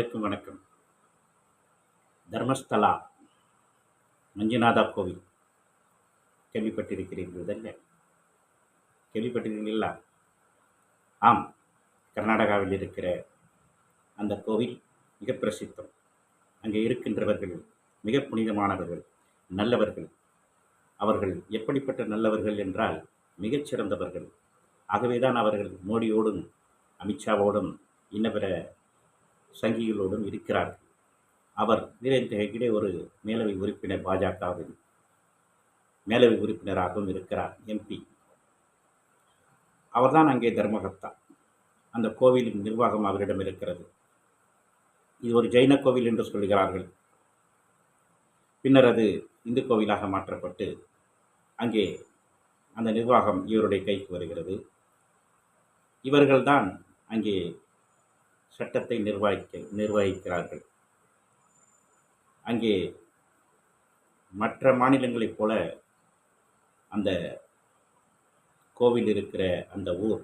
அனைவருக்கும் வணக்கம். தர்மஸ்தலா மஞ்சுநாதா கோவில். கேள்விப்பட்டிருக்கிறீர்கள் தானே கேள்விப்பட்டிருக்கீங்களா ஆம் கர்நாடகாவில் இருக்கிற அந்த கோவில் மிக பிரசித்தம். அங்கே இருக்கின்றவர்கள் மிக புனிதமானவர்கள் நல்லவர்கள். அவர்கள் எப்படிப்பட்ட நல்லவர்கள் என்றால் மிகச்சிறந்தவர்கள் ஆகவேதான் அவர்கள் மோடியோடும் அமித்ஷாவோடும் இன்ன பிற சங்கிகளுடன் இருக்கிறார் அவர் வீரேந்திர ஹெக்டே ஒரு மேலவை உறுப்பினர் பாஜகவின் மேலவை உறுப்பினராகவும் இருக்கிறார் எம்பி அவர்தான் அங்கே தர்மகர்த்தா. அந்த கோவிலின் நிர்வாகம் அவரிடம் இருக்கிறது. இது ஒரு ஜெயின கோவில் என்று சொல்கிறார்கள். பின்னர் அது இந்து கோவிலாக மாற்றப்பட்டு அங்கே அந்த நிர்வாகம் இவருடைய கைக்கு வருகிறது. இவர்கள்தான் அங்கே சட்டத்தை நிர்வகிக்க நிர்வகிக்கிறார்கள். அங்கே மற்ற மாநிலங்களைப் போல அந்த கோவில் இருக்கிற அந்த ஊர்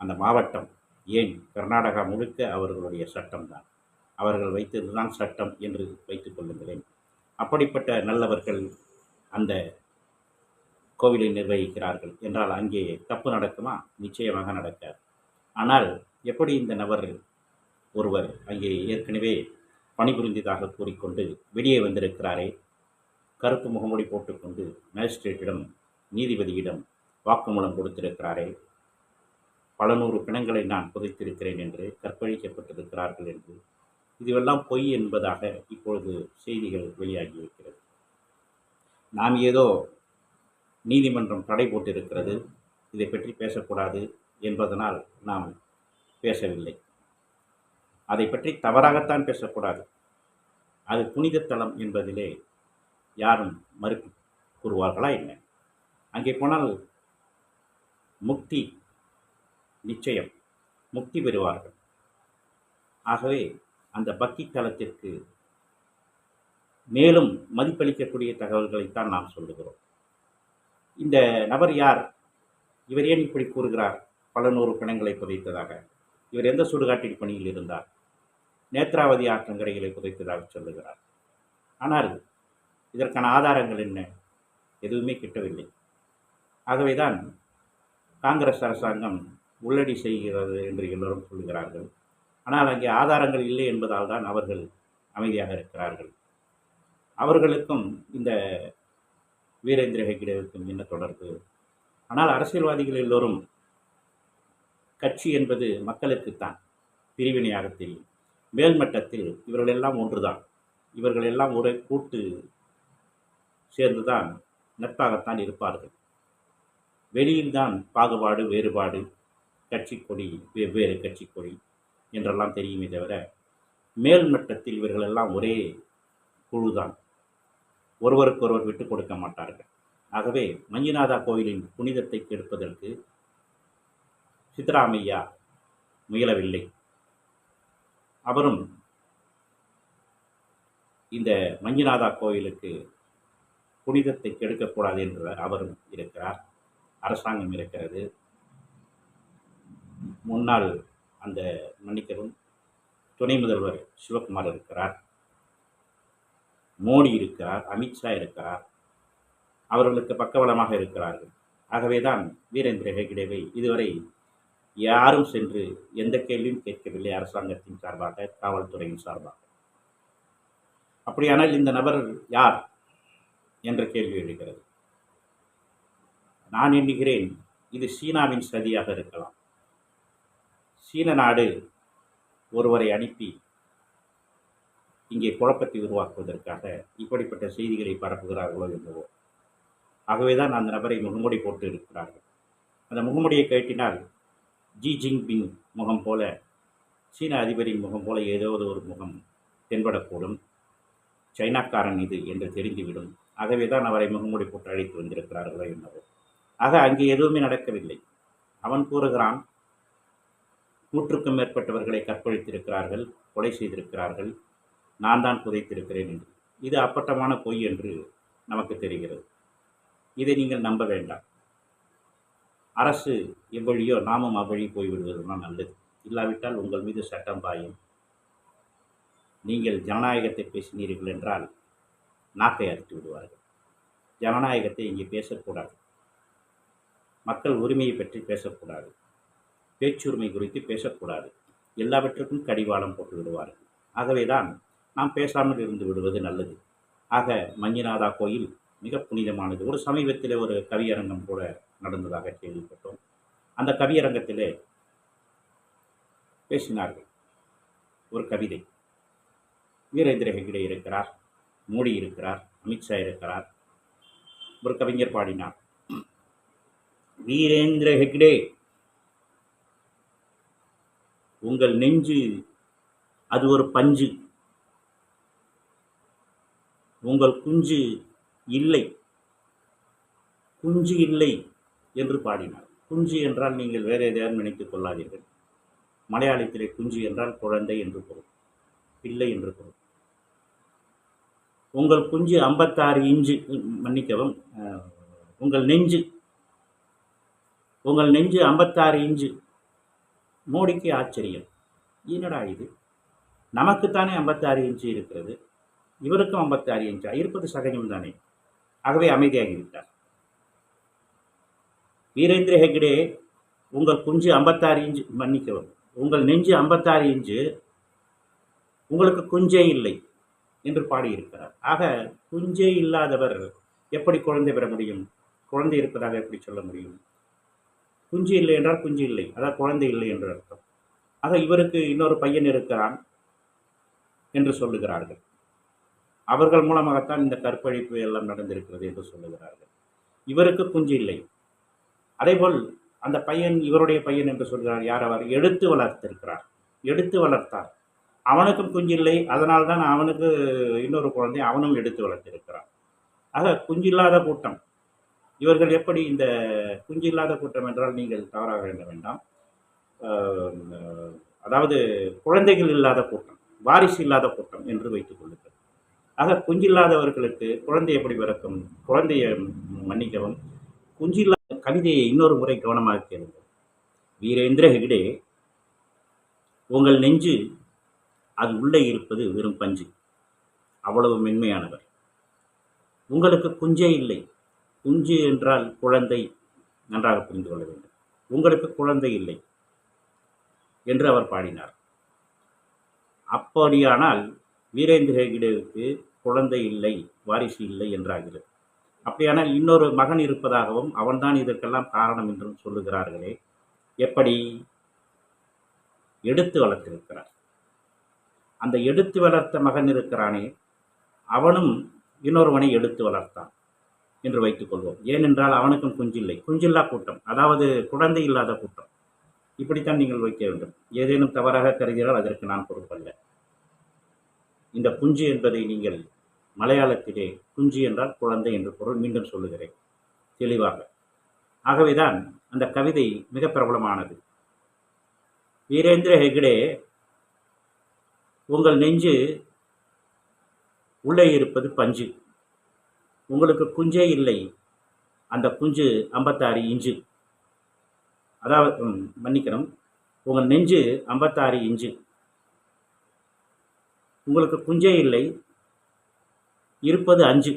அந்த மாவட்டம் ஏன் கர்நாடகா முழுக்க அவர்களுடைய சட்டம்தான்? அவர்கள் வைத்ததுதான் சட்டம் என்று வைத்துக் கொள்ளுங்களேன். அப்படிப்பட்ட நல்லவர்கள் அந்த கோவிலை நிர்வகிக்கிறார்கள். என்றால் அங்கே தப்பு நடக்குமா? நிச்சயமாக நடக்காது. ஆனால் எப்படி இந்த நபர் ஒருவர் அங்கே ஏற்கனவே பணிபுரிந்ததாக கூறிக்கொண்டு வெளியே வந்திருக்கிறாரே? கருப்பு முகமூடி போட்டுக்கொண்டு மேஜிஸ்ட்ரேட்டிடம் நீதிபதியிடம் வாக்குமூலம் கொடுத்திருக்கிறாரே? பல நூறு பிணங்களை நான் புதைத்திருக்கிறேன் என்று கற்பழிக்கப்பட்டிருக்கிறார்கள் என்று. இதுவெல்லாம் பொய் என்பதாக இப்பொழுது செய்திகள் வெளியாகியிருக்கிறது நாம் ஏதோ நீதிமன்றம் தடை போட்டிருக்கிறது. இதை பற்றி பேசக்கூடாது என்பதனால் நாம் பேசவில்லை. அதை பற்றி தவறாகத்தான் பேசக்கூடாது. அது புனிதத்தலம் என்பதிலே யாரும் மறுப்பு கூறுவார்களா என்ன? அங்கே போனால் முக்தி நிச்சயம் முக்தி பெறுவார்கள். ஆகவே அந்த பக்தி தலத்திற்கு மேலும் மதிப்பளிக்கக்கூடிய தகவல்களைத்தான் நாம் சொல்லுகிறோம். இந்த நபர் யார்? இவர் ஏன் இப்படி கூறுகிறார்? பல நூறு பிணங்களை புதைத்ததாக. இவர் எந்த சுடுகாட்டில் பணியில் இருந்தார்? நேத்ராவதி ஆற்றங்கரைகளை புதைத்ததாக சொல்லுகிறார். ஆனால் இதற்கான ஆதாரங்கள் என்ன? எதுவுமே கிட்டவில்லை. ஆகவேதான் காங்கிரஸ் அரசாங்கம் உள்ளடி செய்கிறது என்று எல்லோரும் சொல்கிறார்கள் ஆனால் அங்கே ஆதாரங்கள் இல்லை என்பதால் தான் அவர்கள் அமைதியாக இருக்கிறார்கள். அவர்களுக்கும் இந்த வீரேந்திர ஹெக்டேவுக்கும் என்ன தொடர்பு? ஆனால் அரசியல்வாதிகள் எல்லோரும் கட்சி என்பது மக்களுக்குத்தான் பிரிவினையாக தெரியும் மேல்மட்டத்தில் இவர்களெல்லாம் ஒன்றுதான். இவர்களெல்லாம் ஒரே கூட்டு சேர்ந்துதான் நட்பாகத்தான் இருப்பார்கள். வெளியில்தான் பாகுபாடு வேறுபாடு கட்சி கொடி வெவ்வேறு கட்சி கொடி என்றெல்லாம் தெரியுமே தவிர மேல்மட்டத்தில் இவர்களெல்லாம் ஒரே குழுதான். ஒருவருக்கொருவர் விட்டு கொடுக்க மாட்டார்கள். ஆகவே மஞ்சுநாதா கோயிலின் புனிதத்தை கெடுப்பதற்கு சித்தராமையா முயலவில்லை. அவரும் இந்த மஞ்சுநாதா கோயிலுக்கு புனிதத்தை கெடுக்கக்கூடாது என்று அவரும் இருக்கிறார். அரசாங்கம் இருக்கிறது. முன்னாள் அந்த மன்னிக்கவும் துணை முதல்வர் சிவகுமார் இருக்கிறார். மோடி இருக்கிறார் அமித்ஷா இருக்கிறார். அவர்களுக்கு பக்கபலமாக இருக்கிறார்கள். ஆகவேதான் வீரேந்திர ஹெக்டேவை இதுவரை யாரும் சென்று எந்த கேள்வியும் கேட்கவில்லை அரசாங்கத்தின் சார்பாக காவல்துறையின் சார்பாக. அப்படியானால் இந்த நபர் யார் என்ற கேள்வி எழுகிறது. நான் எண்ணுகிறேன் இது சீனாவின் சதியாக இருக்கலாம். சீன நாடு ஒருவரை அனுப்பி இங்கே குழப்பத்தை உருவாக்குவதற்காக இப்படிப்பட்ட செய்திகளை பரப்புகிறார்களோ என்னவோ. ஆகவேதான் அந்த நபரை முகமுடி போட்டு இருக்கிறார்கள். அந்த முகமுடியை கேட்டினால் ஜி ஜின்பிங் முகம் போல சீன அதிபரின் முகம் போல ஏதாவது ஒரு முகம் தென்படக்கூடும். சைனாக்காரன் இது என்று தெரிந்துவிடும். ஆகவே தான் அவரை முகமூடி போட்டு அழைத்து வந்திருக்கிறார்களோ என்னவோ. ஆக அங்கே எதுவுமே நடக்கவில்லை. அவன் கூறுகிறான் நூற்றுக்கும் மேற்பட்டவர்களை கற்பழித்திருக்கிறார்கள் கொலை செய்திருக்கிறார்கள் நான் தான் புதைத்திருக்கிறேன் என்று. இது அப்பட்டமான பொய் என்று நமக்கு தெரிகிறது. இதை நீங்கள் நம்ப வேண்டாம். அரசு எவ்வழியோ நாமும் அவ்வழி போய்விடுவது தான் நல்லது. இல்லாவிட்டால் உங்கள் மீது சட்டம் பாயும். நீங்கள் ஜனநாயகத்தை பேசினீர்கள் என்றால் நாக்கை அறுத்து விடுவார்கள். ஜனநாயகத்தை இங்கே பேசக்கூடாது. மக்கள் உரிமையை பற்றி பேசக்கூடாது. பேச்சுரிமை குறித்து பேசக்கூடாது. எல்லாவற்றுக்கும் கடிவாளம் போட்டு விடுவார்கள். ஆகவேதான் நாம் பேசாமல் இருந்து விடுவது நல்லது. ஆக மஞ்சுநாதா கோயில் மிக புனிதமானது. ஒரு சமீபத்தில் ஒரு கவியரங்கம் கூட நடந்ததாக கேள்விப்பட்டோம். அந்த கவியரங்கத்திலே பேசினார்கள். ஒரு கவிதை. வீரேந்திர ஹெக்டே இருக்கிறார். மோடி இருக்கிறார். அமித்ஷா இருக்கிறார். ஒரு கவிஞர் பாடினார். வீரேந்திர ஹெக்டே உங்கள் நெஞ்சு அது ஒரு பஞ்சு. உங்கள் குஞ்சு இல்லை. குஞ்சு இல்லை. என்று பாடினார். குஞ்சு என்றால் நீங்கள் வேறு எதையாவது நினைத்துக் கொள்ளாதீர்கள். மலையாளத்திலே குஞ்சு என்றால் குழந்தை என்று பொருள் பிள்ளை என்று பொருள். உங்கள் குஞ்சு ஐம்பத்தாறு இஞ்சு மன்னிக்கவும் உங்கள் நெஞ்சு உங்கள் நெஞ்சு ஐம்பத்தாறு இஞ்சு மோடிக்கு ஆச்சரியம். என்னடா இது? நமக்குத்தானே ஐம்பத்தாறு இன்ச்சு இருக்கிறது. இவருக்கும் ஐம்பத்தாறு இன்ச்சா? இருப்பது சகஜம் தானே? ஆகவே அமைதியாகிவிட்டார். வீரேந்திர ஹெக்டே உங்கள் குஞ்சு ஐம்பத்தாறு இன்ச்சு மன்னிக்கவும். உங்கள் நெஞ்சு ஐம்பத்தாறு இன்ச்சு உங்களுக்கு குஞ்சே இல்லை என்று பாடியிருக்கிறார். ஆக குஞ்சே இல்லாதவர் எப்படி குழந்தை பெற முடியும்? குழந்தை இருப்பதாக எப்படி சொல்ல முடியும்? குஞ்சு இல்லை என்றால் குஞ்சு இல்லை. அதாவது குழந்தை இல்லை என்று அர்த்தம். ஆக இவருக்கு இன்னொரு பையன் இருக்கிறான் என்று சொல்லுகிறார்கள். அவர்கள் மூலமாகத்தான் இந்த கற்பழிப்பு எல்லாம் நடந்திருக்கிறது என்று சொல்லுகிறார்கள். இவருக்கு குஞ்சு இல்லை. அதேபோல் அந்த பையன் இவருடைய பையன் என்று சொல்கிறார் யார் அவர்? எடுத்து வளர்த்திருக்கிறார். எடுத்து வளர்த்தார். அவனுக்கும் குஞ்சில்லை அதனால் அதனால்தான் அவனுக்கு இன்னொரு குழந்தை அவனும் எடுத்து வளர்த்திருக்கிறான் ஆக குஞ்சில்லாத கூட்டம். இவர்கள் எப்படி இந்த குஞ்சில்லாத கூட்டம் என்றால் நீங்கள் தவறாக வேண்ட வேண்டாம். அதாவது குழந்தைகள் இல்லாத கூட்டம் வாரிசு இல்லாத கூட்டம் என்று வைத்துக் கொள்ளுங்கள். ஆக குஞ்சில்லாதவர்களுக்கு குழந்தை எப்படி பிறக்கும்? குழந்தையை மன்னிக்கவும். குஞ்சில்லா கவிதையை இன்னொரு முறை கவனமாக கேளுங்கள் வீரேந்திர ஹெக்டே உங்கள் நெஞ்சு அது உள்ளே இருப்பது வெறும் பஞ்சு. அவ்வளவு மென்மையானவர். உங்களுக்கு குஞ்சே இல்லை. குஞ்சு என்றால் குழந்தை நன்றாக புரிந்து கொள்ள வேண்டும். உங்களுக்கு குழந்தை இல்லை என்று அவர் பாடினார். அப்படியானால் வீரேந்திர ஹெக்டேவுக்கு குழந்தை இல்லை வாரிசு இல்லை என்றாகிறது. அப்படியானால் இன்னொரு மகன் இருப்பதாகவும் அவன்தான் இதற்கெல்லாம் காரணம் என்றும் சொல்லுகிறார்களே. எப்படி? எடுத்து வளர்த்திருக்கிறார். அந்த எடுத்து வளர்த்த மகன் இருக்கிறானே அவனும் இன்னொருவனை எடுத்து வளர்த்தான் என்று வைத்துக்கொள்வோம் ஏனென்றால் அவனுக்கும் குஞ்சில்லை. குஞ்சில்லா கூட்டம் அதாவது குழந்தை இல்லாத கூட்டம். இப்படித்தான் நீங்கள் வைக்க வேண்டும். ஏதேனும் தவறாக கருதினால் அதற்கு நான் பொறுப்பல்ல. இந்த குஞ்சு என்பதை நீங்கள் மலையாளத்திலே குஞ்சு என்றால் குழந்தை என்று பொருள் மீண்டும் சொல்லுகிறேன். தெளிவாக. ஆகவேதான் அந்த கவிதை மிக பிரபலமானது. வீரேந்திர ஹெக்டே உங்கள் நெஞ்சு உள்ளே இருப்பது பஞ்சு. உங்களுக்கு குஞ்சே இல்லை. அந்த குஞ்சு ஐம்பத்தாறு இஞ்சு. அதாவது மன்னிக்கணும். உங்கள் நெஞ்சு ஐம்பத்தாறு இஞ்சு. உங்களுக்கு குஞ்சே இல்லை. இருப்பது அஞ்சு.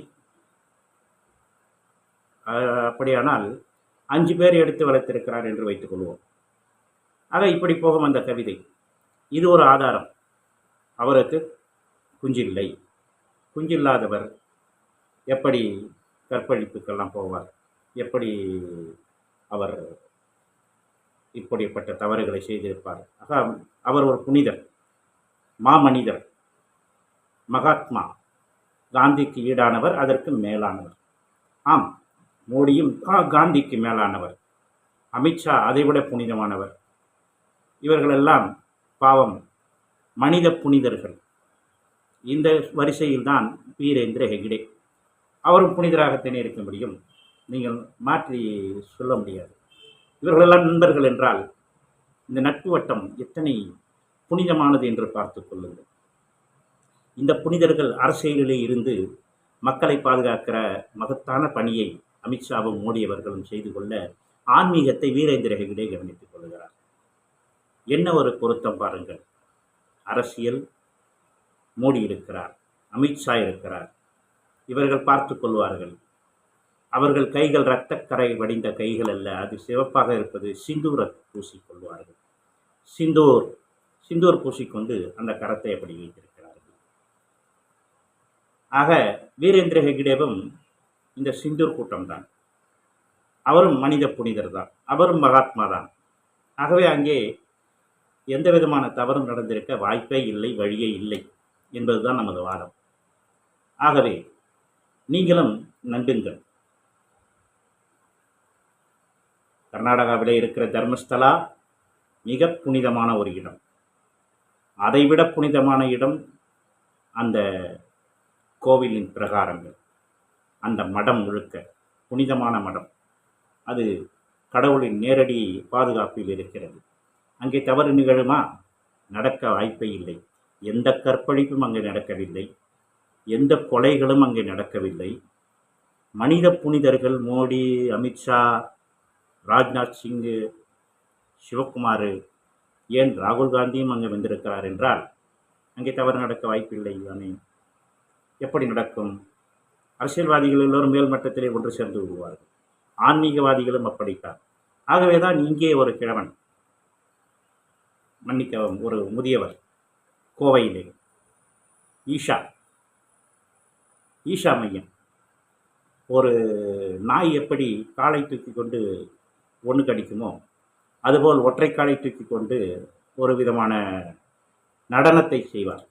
அப்படியானால் அஞ்சு பேர் எடுத்து வளர்த்திருக்கிறார் என்று வைத்துக்கொள்வோம் ஆக இப்படி போகும் அந்த கவிதை. இது ஒரு ஆதாரம். அவருக்கு குஞ்சில்லை. குஞ்சில்லாதவர் எப்படி கற்பழிப்புக்கெல்லாம் போவார்? எப்படி அவர் இப்படிப்பட்ட தவறுகளை செய்திருப்பார்? ஆக அவர் ஒரு புனிதர் மாமனிதர் மகாத்மா. காந்திக்கு ஈடானவர் அதற்கு மேலானவர். ஆம் மோடியும் காந்திக்கு மேலானவர். அமித்ஷா அதைவிட புனிதமானவர். இவர்களெல்லாம் பாவம் மனித புனிதர்கள். இந்த வரிசையில்தான் வீரேந்திர ஹெக்டே. அவரும் புனிதராகத்தானே இருக்க முடியும் நீங்கள் மாற்றி சொல்ல முடியாது. இவர்களெல்லாம் நண்பர்கள் என்றால் இந்த நட்பு வட்டம் எத்தனை புனிதமானது என்று பார்த்து கொள்ளுங்கள். இந்த புனிதர்கள் அரசியலிலே இருந்து மக்களை பாதுகாக்கிற மகத்தான பணியை அமித்ஷாவும் மோடி அவர்களும் செய்து கொள்ள ஆன்மீகத்தை வீரேந்திர ஹெக்டே கவனித்துக் கொள்கிறார். என்ன ஒரு பொருத்தம் பாருங்கள். அரசியல் மோடி இருக்கிறார் அமித்ஷா இருக்கிறார். இவர்கள் பார்த்து கொள்வார்கள். அவர்கள் கைகள் இரத்தக்கரை வடிந்த கைகள் அல்ல அது சிவப்பாக இருப்பது சிந்தூரை பூசிக்கொள்வார்கள் சிந்தூர் சிந்தூர் பூசிக்கொண்டு அந்த கரத்தை அப்படி வைத்திருக்கிறார். ஆக வீரேந்திர ஹெக்டேவும் இந்த சிந்தூர் கூட்டம்தான். அவரும் மனித புனிதர் தான் அவரும் மகாத்மா தான் ஆகவே அங்கே எந்த விதமான தவறும் நடந்திருக்க வாய்ப்பே இல்லை வழியே இல்லை என்பதுதான் நமது வாதம். ஆகவே நீங்களும் நம்புங்கள். கர்நாடகாவிலே இருக்கிற தர்மஸ்தலா மிக புனிதமான ஒரு இடம். அதைவிட புனிதமான இடம் அந்த கோவிலின் பிரகாரங்கள். அந்த மடம் முழுக்க புனிதமான மடம். அது கடவுளின் நேரடி பாதுகாப்பில் இருக்கிறது. அங்கே தவறு நிகழுமா? நடக்க வாய்ப்பே இல்லை. எந்த கற்பழிப்பும் அங்கே நடக்கவில்லை. எந்த கொலைகளும் அங்கே நடக்கவில்லை. மனித புனிதர்கள் மோடி அமித்ஷா ராஜ்நாத் சிங்கு சிவகுமார் ஏன் ராகுல் காந்தியும் அங்கே வந்திருக்கிறார் என்றால் அங்கே தவறு நடக்க வாய்ப்பில்லை தானே? எப்படி நடக்கும்? அரசியல்வாதிகள் எல்லோரும் மேல்மட்டத்திலே ஒன்று சேர்ந்து விடுவார்கள். ஆன்மீகவாதிகளும் அப்படித்தான். ஆகவே தான் இங்கே ஒரு கிழவன் மன்னிக்கவும் ஒரு முதியவர் கோவையிலே. ஈஷா ஈஷா மையம். ஒரு நாய் எப்படி காலை தூக்கி கொண்டு ஒன்று கடிக்குமோ அதுபோல் ஒற்றை காலை தூக்கி கொண்டு ஒரு விதமான நடனத்தை செய்வார்.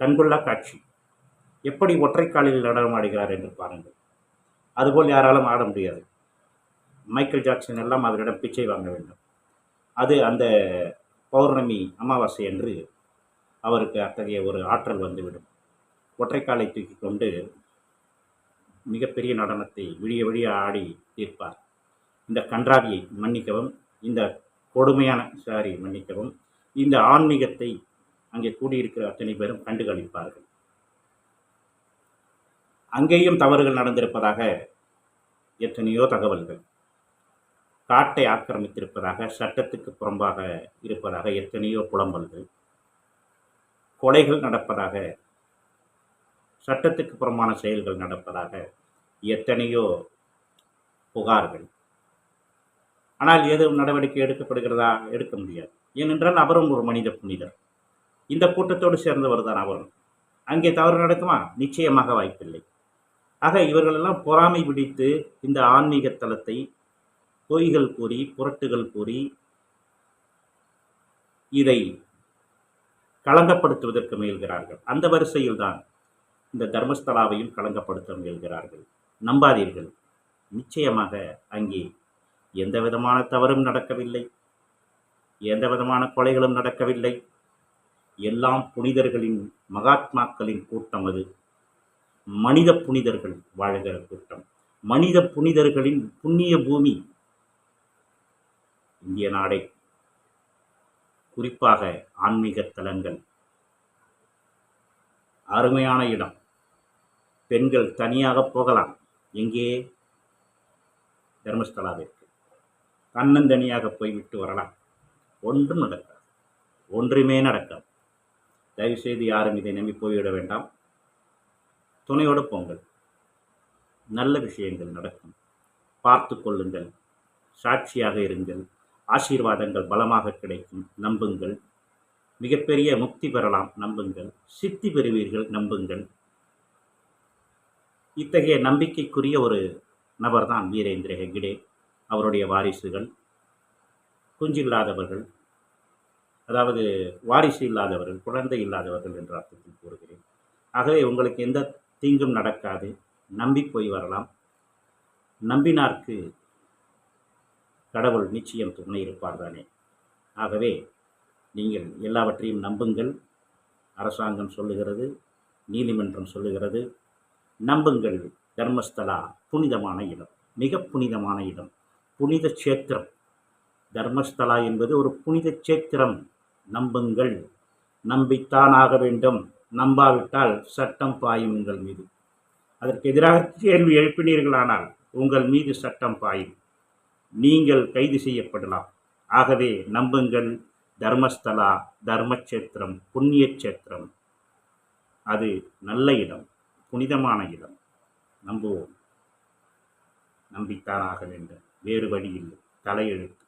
கண்கொள்ளா காட்சி. எப்படி ஒற்றைக்காலில் நடனம் ஆடுகிறார் என்று பாருங்கள். அதுபோல் யாராலும் ஆட முடியாது. மைக்கேல் ஜாக்சன் எல்லாம் அவரிடம் பிச்சை வாங்க வேண்டும். அது அந்த பௌர்ணமி அமாவாசை என்று அவருக்கு அத்தகைய ஒரு ஆற்றல் வந்துவிடும். ஒற்றைக்காலை தூக்கி கொண்டு மிகப்பெரிய நடனத்தை விடிய விடிய ஆடி தீர்ப்பார். இந்த கன்றாவியை மன்னிக்கவும் இந்த கொடுமையான சாரி மன்னிக்கவும் இந்த ஆன்மீகத்தை அங்கே கூடியிருக்கிற அத்தனை பேரும் கண்டுகளிப்பார்கள். அங்கேயும் தவறுகள் நடந்திருப்பதாக எத்தனையோ தகவல்கள். காட்டை ஆக்கிரமித்திருப்பதாக சட்டத்துக்கு புறம்பாக இருப்பதாக எத்தனையோ புலம்பல்கள். கொலைகள் நடப்பதாக சட்டத்துக்கு புறம்பான செயல்கள் நடப்பதாக எத்தனையோ புகார்கள். ஆனால் எதுவும் நடவடிக்கை எடுக்கப்படுகிறதா? எடுக்க முடியாது. ஏனென்றால் அவரும் ஒரு மனித புனிதர். இந்த கூட்டத்தோடு சேர்ந்தவர் தான் அவரும். அங்கே தவறு நடக்குமா? நிச்சயமாக வாய்ப்பில்லை. ஆக இவர்களெல்லாம் பொறாமை பிடித்து இந்த ஆன்மீக தலத்தை பொய்கள் கூறி புரட்டுகள் கூறி இதை களங்கப்படுத்துவதற்கு முயல்கிறார்கள். அந்த வரிசையில் தான் இந்த தர்மஸ்தலாவையும் களங்கப்படுத்த முயல்கிறார்கள். நம்பாதீர்கள். நிச்சயமாக அங்கே எந்த விதமான தவறும் நடக்கவில்லை. எந்த விதமான கொலைகளும் நடக்கவில்லை. எல்லாம் புனிதர்களின் மகாத்மாக்களின் கூட்டம் அது. மனித புனிதர்கள் வாழ்கிற கூட்டம். மனித புனிதர்களின் புண்ணிய பூமி இந்திய நாடே. குறிப்பாக ஆன்மீக தலங்கள். அருமையான இடம். பெண்கள் தனியாக போகலாம். எங்கே? தர்மஸ்தலாவிற்கு. தன்னந்தனியாக போய்விட்டு வரலாம். ஒன்றும் நடக்காது. ஒன்றுமே நடக்காது. தயவுசெய்து யாரும் இதை நம்பி போய்விட வேண்டாம். துணையோடு போங்கள். நல்ல விஷயங்கள் நடக்கும். பார்த்து கொள்ளுங்கள். சாட்சியாக இருங்கள். ஆசீர்வாதங்கள் பலமாக கிடைக்கும். நம்புங்கள். மிகப்பெரிய முக்தி பெறலாம். நம்புங்கள். சித்தி பெறுவீர்கள். நம்புங்கள். இத்தகைய நம்பிக்கைக்குரிய ஒரு நபர் தான் வீரேந்திர ஹெக்டே. அவருடைய வாரிசுகள். குஞ்சு இல்லாதவர்கள். அதாவது வாரிசு இல்லாதவர்கள் குழந்தை இல்லாதவர்கள் என்ற அர்த்தத்தில் கூறுகிறேன். ஆகவே உங்களுக்கு எந்த தீங்கும் நடக்காது. நம்பி போய் வரலாம். நம்பினார்க்கு கடவுள் நிச்சயம் துணை இருப்பார் தானே. ஆகவே நீங்கள் எல்லாவற்றையும் நம்புங்கள். அரசாங்கம் சொல்லுகிறது நீதிமன்றம் சொல்லுகிறது. நம்புங்கள் தர்மஸ்தலா புனிதமான இடம் மிக புனிதமான இடம். புனித சேத்திரம் தர்மஸ்தலா என்பது ஒரு புனித சேத்திரம் நம்புங்கள். நம்பித்தான் ஆக வேண்டும். நம்பாவிட்டால் சட்டம் பாயும் உங்கள் மீது. அதற்கு எதிராக கேள்வி எழுப்பினீர்களானால் உங்கள் மீது சட்டம் பாயும். நீங்கள் கைது செய்யப்படலாம். ஆகவே நம்புங்கள் தர்மஸ்தலா தர்மக்ஷேத்திரம் புண்ணிய சேத்திரம் அது நல்ல இடம் புனிதமான இடம். நம்புவோம். நம்பித்தான் ஆக வேண்டும் வேறு வழி இல்லை. தலையெழுத்து.